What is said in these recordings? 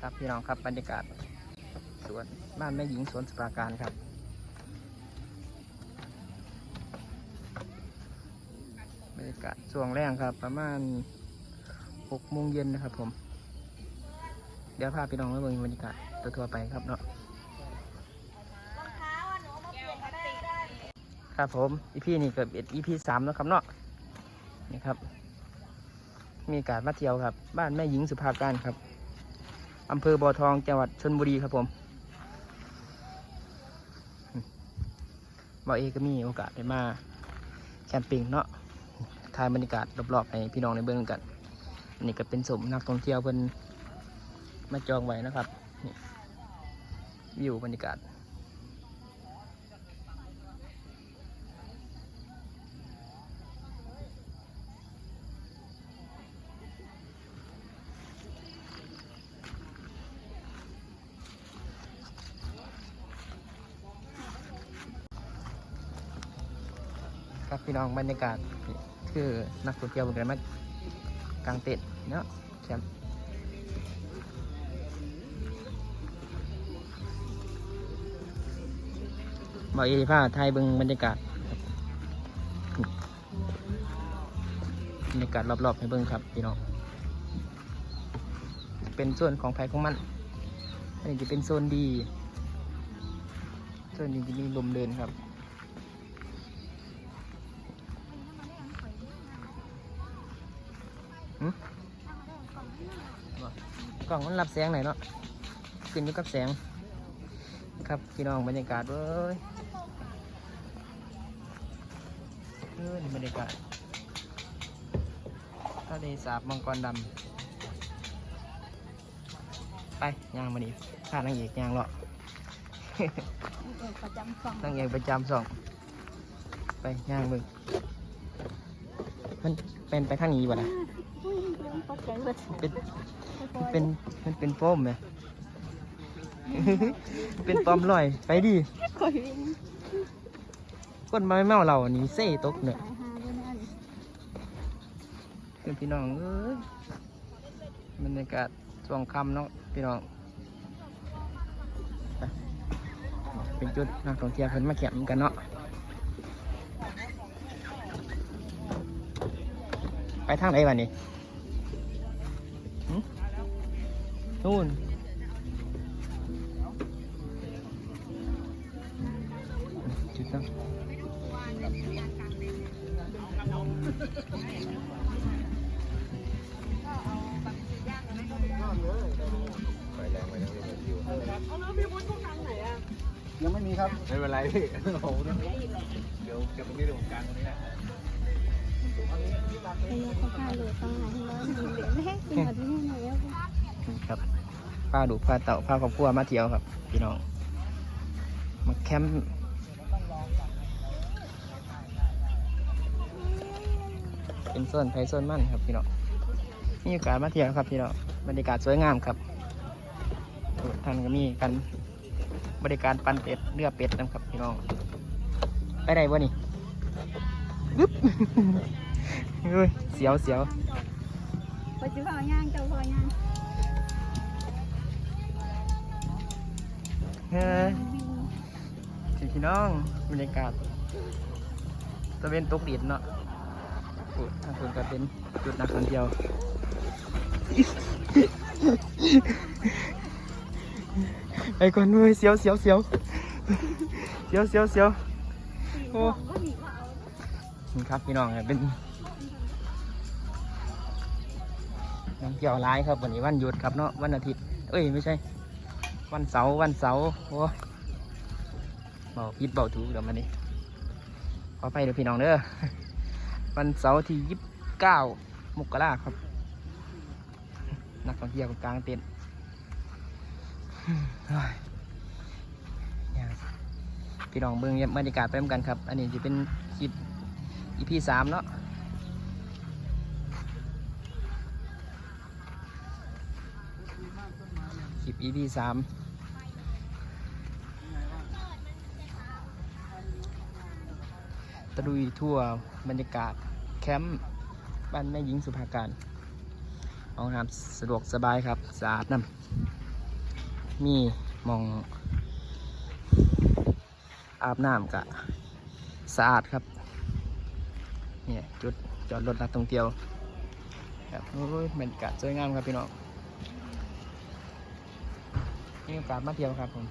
ครับพี่น้องครับบรรยากาศสวนบ้านแม่หญิงสวนสปราการครับบรรยากาศช่วงแรกครับ ประมาณหกโมงเย็นนะครับผม เดี๋ยวพาพี่น้องไปเบิ่งบรรยากาศตัวๆไปครับเนาะครับผมอีพีนี่เกิดอีพีสามแล้วครับเนาะนี่ครับ มีการมาเที่ยวครับ บ้านแม่หญิงสุภาการครับ อำเภอบ่อทองจังหวัดชนบุรีครับผมบ่าเอกก็มีโอกาสได้มาแคมปิ้งเนาะถ่ายบรรยากาศรอบๆให้พี่น้องในเบื้องกันอันนี่ก็เป็นสมนักท่องเที่ยวเพิ่นมาจองไว้นะครับนี่วิวบรรยากาศ น้องบรรยากาศคือนักท่องเที่ยวเหมือนกันมากางเต็นท์เนาะแคมป์บอกเอผ้าไทยบิงบรรยากาศบรรยากาศรอบๆให้เบิ้งครับพี่น้องเป็นส่วนของภายของมันอันนี้จะเป็นโซนดีโซนนี้จะมีลมเดินครับ กล่องมันรับแสงไหนอยเนาะขึ้นอยู่กับแสง ครับพี่น้องบรรยากาศเว้ยเออนี่บรรยากาศทะเลสาบมังกรดำไปย่างมาดิข้านางเอกย่างเลาะประจำสองนางเอกประจำสองไปย่างมึงมันเป็นไปทางนี้บ่นะอุ้ยเรื่องตกใจเลยเป็น เป็นมันเป็นโฟมไหมเป็นปลอมลอยไปดิคอยวิ่งคนมาเมาเราอันนี้เซ่ตกเนี่ยสายหาด้วยนั่นคือพี่น้องเอ้ยบรรยากาศช่วงค่ำเนาะพี่น้องไปเป็นจุดนักท่องเที่ยวเพิ่นมาแข่งกันเนาะไปทางไหนวะนี่ นู่นจุดนั้นยังไม่มีครับ ไม่เป็นไรพี่โอ้โหเดี๋ยวเก็บตรงนี้เดี๋ยวผมกางตรงนี้นะไอ้ลูกเขาพาเลยต้องหาที่ร้อนเหลือแม่กินหมดที่นี่แล้วครับ พาดูพาเต่าพาครอบครัวมาเที่ยวครับ พี่น้อง มาแคมป์เป็นโซนไทยโซนมั่นครับพี่น้องมีโอกาสมาเที่ยวครับพี่น้องบรรยากาศสวยงามครับท่านก็มีกันบริการปันเป็ดเลือเป็ดนะครับพี่น้อง ไปได้บ่นี่ปึ๊บเฮ้ยเสียวเสียวไปจิ้พอย่างเจ้าพอย่าง เฮ้ยพี่น้องบรรยากาศตะเวนตกดินเนาะโอ้ทางคนก็เป็นจุดนักท่องเที่ยวไอ้คนด้ยเสียวเสียวเสียวเสียวเสียวเสียวโอ้นี่ครับพี่น้องเป็นนักเที่ยวร้ายครับวันนี้วันหยุดครับเนาะวันอาทิตย์ เอ้ยไม่ใช่ วันเสาร์วันเสาร์โอ้เบาพิดเบาถูกเดี๋ยวมานี่ขอไปเดี๋ยวพี่น้องเด้อวันเสาร์ที่ยี่สิบเก้ามกราครับ นักท่องเที่ยวกลางเต็นท์พี่น้องเบิ่งบรรยากาศไปเหมือนกันครับ อันนี้จะเป็นคลิป EP สามเนาะคลิป EP สามตะลุยทั่วบรรยากาศแคมป์บ้านแม่หญิงสุภาการห้องน้ำสะดวกสบายครับสะอาดน้ำมีมองอาบน้ำกะสะอาดครับเนี่ยจุดจอดรถนักท่องเที่ยวครับโอ้ยบรรยากาศสวยงามครับพี่น้อง มีโอกาสมาเที่ยวครับผม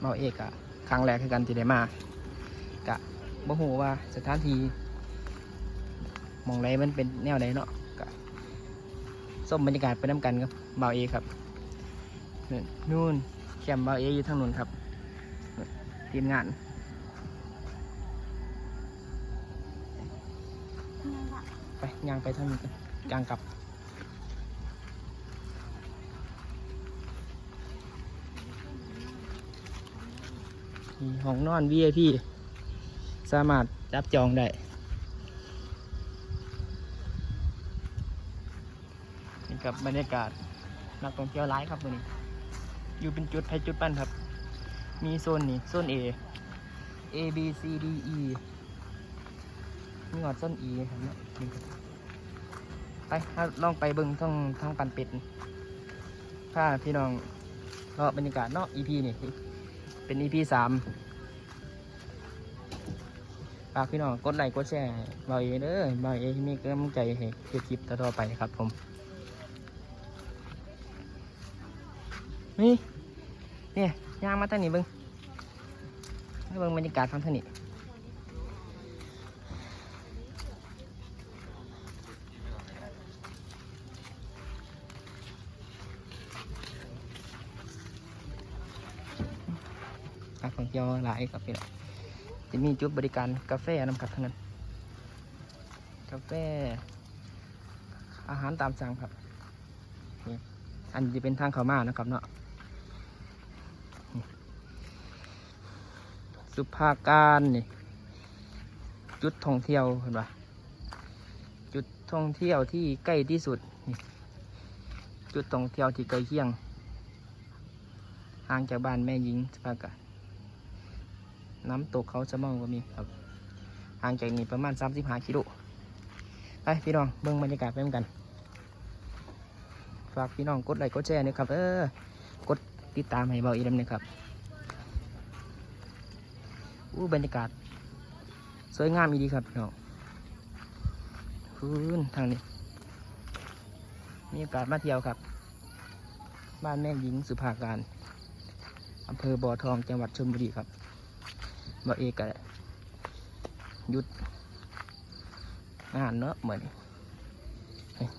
เมาเอกอะครั้งแรกคือกันที่ได้มากะบ่ฮู้ว่าสถานที่มองไรมันเป็นแนวใดเนาะกะส้มบรรยากาศไปน้ำกันครับเมาเอกครับนู่นนู่นแคมเมาเอกอยู่ทางนู้นครับนู่นทีมงานไปย่างไปทางนี้กันย่างกลับ ห้องนอน VIP สามารถจับจองได้นี่กับบรรยากาศนักท่องเที่ยวร้ายครับวันนี้ อยู่เป็นจุดให้จุดปั้นครับ มีโซนนี้โซน A A B C D E มีหอดโซน E ครับเนาะนี่ครับไปถ้าลองไปเบิ่งท่องท่องปันเป็ดถ้าพี่น้องเลาะบรรยากาศเนาะ EP นี่ เป็น EP สามฝากพี่น้องกดไลค์กดแชร์เบาเอเด้อเบาเอมีกำลังใจให้เก็บคลิปต่อไปครับผม นี่ เนี่ยย่างมาทางนี่เบิ้งเบิ้งบรรยากาศฟังทานี่ นักท่องเที่ยวหลายครับพี่น้องจะมีจุดบริการกาแฟนำครับเท่านั้นกาแฟ อาหารตามสั่งครับนี่อันจะเป็นทางเขามานะครับเนาะสุภาการนี่จุดท่องเที่ยวเห็นปะจุดท่องเที่ยวที่ใกล้ที่สุดนี่จุดท่องเที่ยวที่ใกล้เคียงห่างจากบ้านแม่หญิงสุภาการ น้ำตกเขาจะมองก็มีครับห่างจากนี้ประมาณ35กิโลไปพี่น้องเบิ่งบรรยากาศไปเหมือนกัน ฝากพี่น้องกดไลค์กดแชร์นะครับเออกดติดตามให้เบาอีกนิดนึงครับอู้บรรยากาศ สวยงามอีดีครับพี่น้องพื้นทางนี้ มีโอกาสมาเที่ยวครับ บ้านแม่หญิงสุภาการอำเภอบ่อทองจังหวัดชลบุรีครับ บ่เอกก็หยุดงานเนาะเหมือน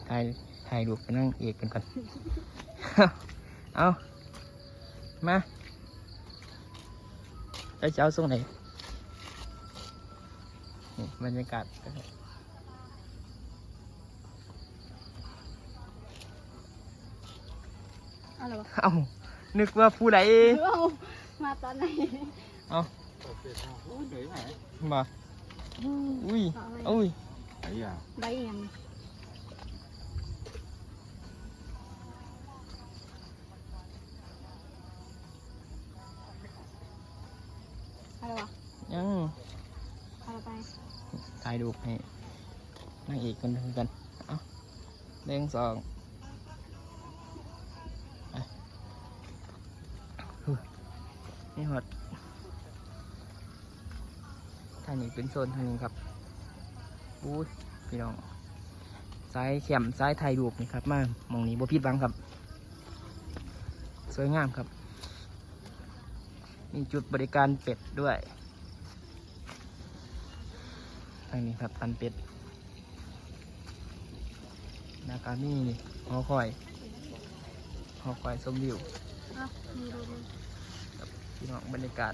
ถ่ายถ่ายรูปไปนั่งเอกกันก่อนเอามาแล้วจะเอาส่งไหนนี่บรรยากาศอะไรวะเอานึกว่าผู้ใดเอามาตอนไหนเหนื่อยไหมมา อุ้ยอุ้ยไอ้ยาใบยังอะไรวะยังอะไทางนี้เป็นโซนทางนี้ครับอู้ยพี่น้องซ้ายเข็มซ้ายถ่ายรูปนี่ครับ มาหมองนี้บ่ผิดบังครับ สวยงามครับ มีจุดบริการเป็ดด้วย ทางนี้ครับปันเป็ดนาคามีนี่หอคอยหอคอยชมวิวอะมีดูดูพี่น้องบรรยากาศ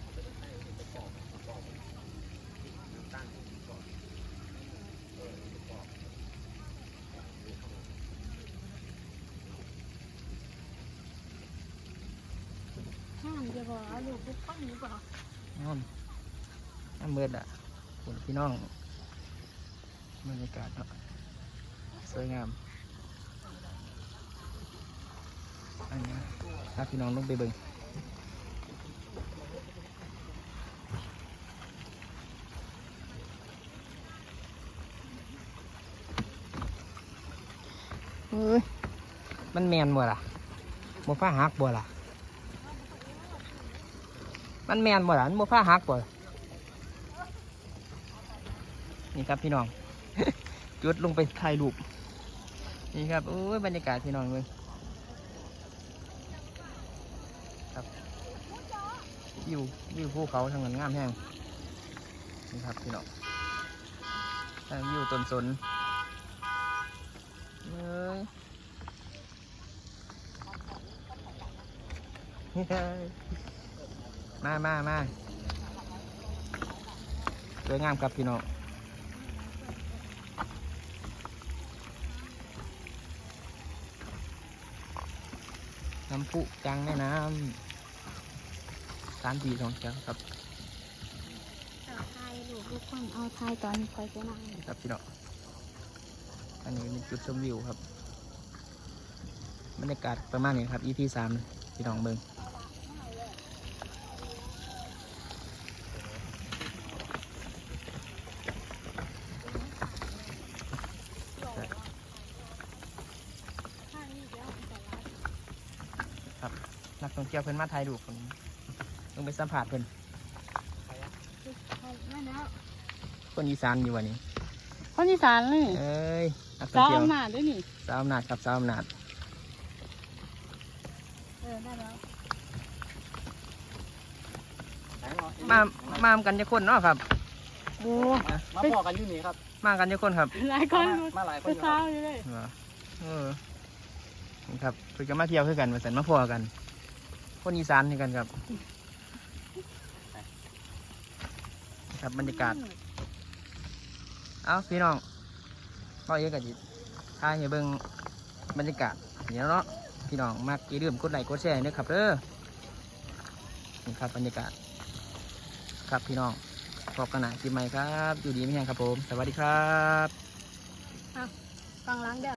ห้ามจะบอกเอาลูกปุ๊บปั้งหรือเปล่าน้อมน้ำเบิดอะคุณพี่น้องบรรยากาศเนาะสวยงามอันนี้ถ้าพี่น้องลงไปเบิ่งเฮ้ยมันแมนบ่ล่ะบ่ฟ้าหักบ่ล่ะ มันแมนบ่ล่ะมันบ่ฟ้าหักบ่นี่ครับพี่น้อง จุดลงไปถ่ายรูปนี่ครับโอ้ยบรรยากาศพี่น้องเลยครับวิววิวภูเขาทางนั้นงามแห้งนี่ครับพี่น้องทางวิวต้นสนเอ้ยเฮ้ย มามามาสวยงามครับพี่น้องน้ำพุกลางแม่น้ำสามปีสองเช้าครับเอาทายลูกทุกคนเอาทายตอนคอยจะนั่งครับพี่น้องอันนี้เป็นจุดชมวิวครับ บรรยากาศประมาณนี้ครับ EP สามพี่น้องเบิง นักท่องเที่ยวเพิ่นมาถ่ายรูปผมต้องไปสัมผัสเพิ่นคนอีสานอยู่วันนี้ คนอีสานเลยเอ้ยนักท่องเจ้าเที่ยวอำนาจด้วยนี่สาวอำนาจครับสาวอำนาจเออได้แล้วมามากันจะคนเนาะครับโอ้มาพอกันอยู่นี่ครับ มากันจะคนครับ หลายคนมาหลายคนอยู่คเช้าอยู่เลยเออนี่ครับเพื่อจะมาเที่ยวคือกันมาสันมาพัวกัน คนอีสานคือกันครับ ครับบรรยากาศ เอาพี่น้องก็เยอะกันจิถ่ายให้เบิ่งบรรยากาศเดี๋ยวเนาะพี่น้องมากอย่าลืมกดไลค์กดแชร์นะครับเด้อนี่ครับบรรยากาศ ครับพี่น้องพบกันนาคลิปใหม่ครับ อยู่ดีไม่แห้งครับผม สวัสดีครับ ฟังล้างเด้อ